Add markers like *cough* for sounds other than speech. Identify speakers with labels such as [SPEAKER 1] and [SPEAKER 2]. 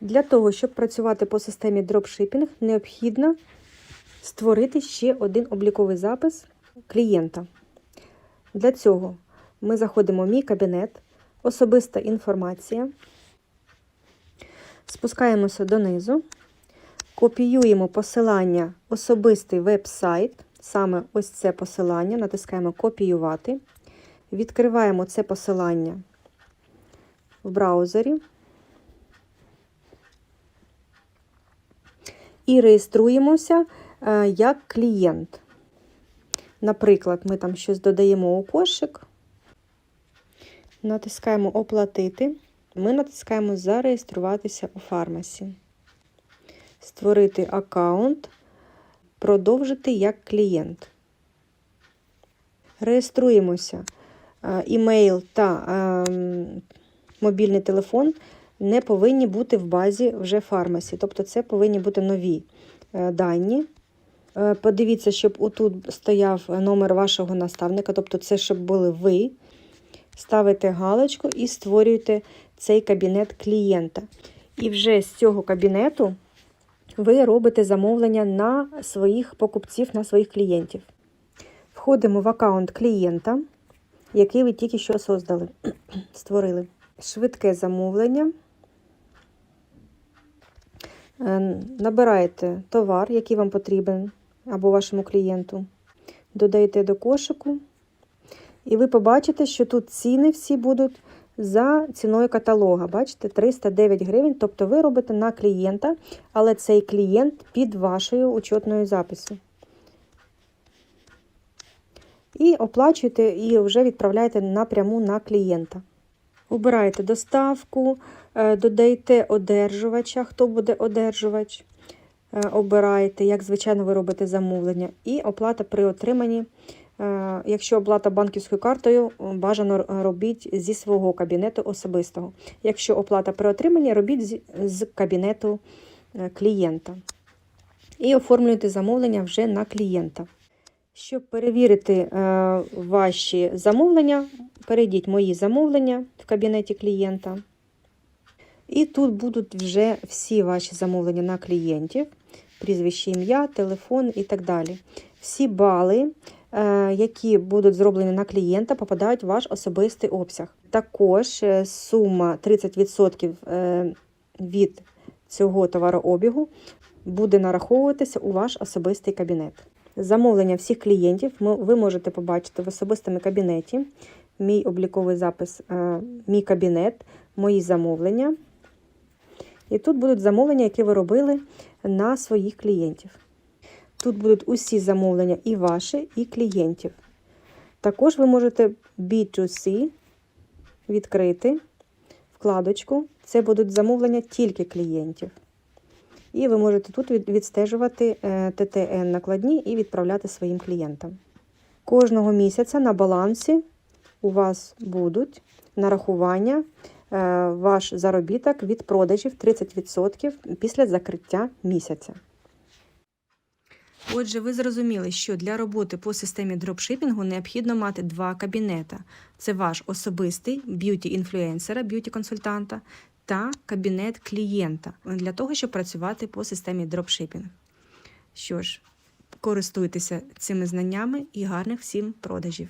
[SPEAKER 1] Для того, щоб працювати по системі дропшипінг, необхідно створити ще один обліковий запис клієнта. Для цього ми заходимо в мій кабінет, особиста інформація, спускаємося донизу, копіюємо посилання особистий веб-сайт, саме ось це посилання, натискаємо Копіювати, відкриваємо це посилання в браузері. І реєструємося е, як клієнт. Наприклад, ми там щось додаємо у кошик, натискаємо Оплатити. Ми натискаємо Зареєструватися у фармасі, створити аккаунт, продовжити як клієнт. Реєструємося. Е, Імейл та е, мобільний телефон не повинні бути в базі вже фармасі. Тобто це повинні бути нові е, дані. Е, Подивіться, щоб отут стояв номер вашого наставника, тобто це щоб були ви. Ставите галочку і створюєте цей кабінет клієнта. І вже з цього кабінету ви робите замовлення на своїх покупців, на своїх клієнтів. Входимо в аккаунт клієнта, який ви тільки що создали, *clears throat* створили. Швидке замовлення. Е, Набираєте товар, який вам потрібен, або вашому клієнту, додаєте до кошику, і ви побачите, що тут ціни всі будуть за ціною каталога. Бачите, 309 гривень. Тобто ви робите на клієнта, але цей клієнт під вашою учетною записю. І оплачуєте, і вже відправляєте напряму на клієнта. Обираєте доставку, е, додаєте одержувача, хто буде одержувач. Е, Обираєте, як звичайно, ви робите замовлення, і оплата при отриманні. Е, Якщо оплата банківською картою, бажано робіть зі свого кабінету особистого. Якщо оплата при отриманні, робіть з- кабінету клієнта. І оформлюйте замовлення вже на клієнта. Щоб перевірити е, ваші замовлення, перейдіть мої замовлення в кабінеті клієнта. І тут будуть вже всі ваші замовлення на клієнтів, прізвище, ім'я, телефон і так далі. Всі бали, е, які будуть зроблені на клієнта, попадають в ваш особистий обсяг. Також е, сума 30% е, від цього товарообігу буде нараховуватися у ваш особистий кабінет. Замовлення всіх клієнтів ви можете побачити в особистому кабінеті. Мій обліковий запис, е, мій кабінет, мої замовлення. І тут будуть замовлення, які ви робили на своїх клієнтів. Тут будуть усі замовлення і ваші, і клієнтів. Також ви можете B2C відкрити вкладочку. Це будуть замовлення тільки клієнтів. І ви можете тут відстежувати е, ТТН накладні і відправляти своїм клієнтам. Кожного місяця на балансі у вас будуть нарахування, е, ваш заробіток від продажів 30% після закриття місяця. Отже, ви зрозуміли, що для роботи по системі дропшипінгу необхідно мати два кабінета: це ваш особистий б'юті-інфлюенсера, б'юті-консультанта та кабінет клієнта для того, щоб працювати по системі дропшипінг. Що ж, користуйтеся цими знаннями і гарних всім продажів!